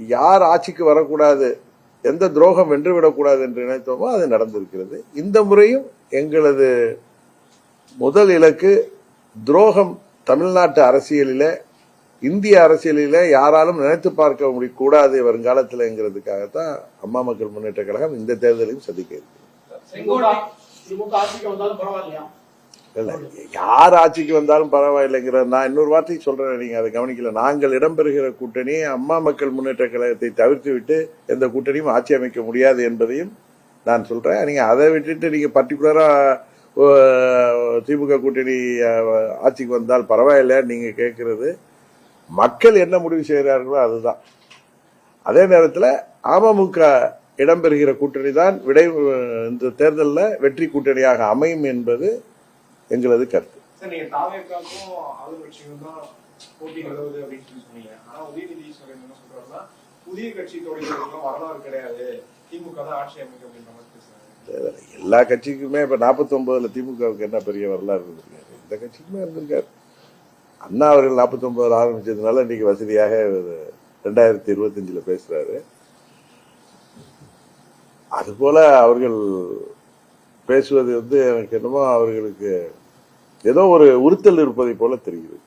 யார் ஆட்சிக்கு வரக்கூடாது எந்த துரோகம் வென்றுவிடக்கூடாது என்று நினைத்தோமோ அது நடந்திருக்கிறது. இந்த முறையும் எங்களது முதல் இலக்கு துரோகம் தமிழ்நாட்டு அரசியலில இந்திய அரசியலில யாராலும் நினைத்து பார்க்க முடிய கூடாது வருங்காலத்தில்ங்கிறதுக்காகத்தான் அம்மா மக்கள் முன்னேற்ற கழகம் இந்த தேர்தலையும் சந்திக்க இருக்கு இல்லை யார் ஆட்சிக்கு வந்தாலும் பரவாயில்லைங்கிற நான் இன்னொரு வார்த்தையை சொல்கிறேன் நீங்கள் அதை கவனிக்கல. நாங்கள் இடம்பெறுகிற கூட்டணி அம்மா மக்கள் முன்னேற்ற கழகத்தை தவிர்த்து விட்டு எந்த கூட்டணியும் ஆட்சி அமைக்க முடியாது என்பதையும் நான் சொல்கிறேன் நீங்கள் அதை விட்டுட்டு நீங்கள் பர்டிகுலராக திமுக கூட்டணி ஆட்சிக்கு வந்தால் பரவாயில்ல நீங்கள் கேட்குறது மக்கள் என்ன முடிவு செய்கிறார்களோ அதுதான். அதே நேரத்தில் அமமுக இடம்பெறுகிற கூட்டணி தான் விடை இந்த தேர்தலில் வெற்றி கூட்டணியாக அமையும் என்பது எங்களது கருத்து. எல்லா கட்சிக்குமே இப்ப 49 திமுகவுக்கு என்ன பெரிய வரலாறு இருந்திருக்காரு இந்த கட்சிக்குமே இருந்திருக்காரு. அண்ணா அவர்கள் 49 ஆரம்பிச்சதுனால இன்னைக்கு வசதியாக ரெண்டாயிரத்தி இருபத்தஞ்சுல பேசுறாரு. அதுபோல அவர்கள் பேசுவது வந்து எனக்கு என்னமோ அவர்களுக்கு ஏதோ ஒரு உறுத்தல் இருப்பதை போல தெரிகிறது.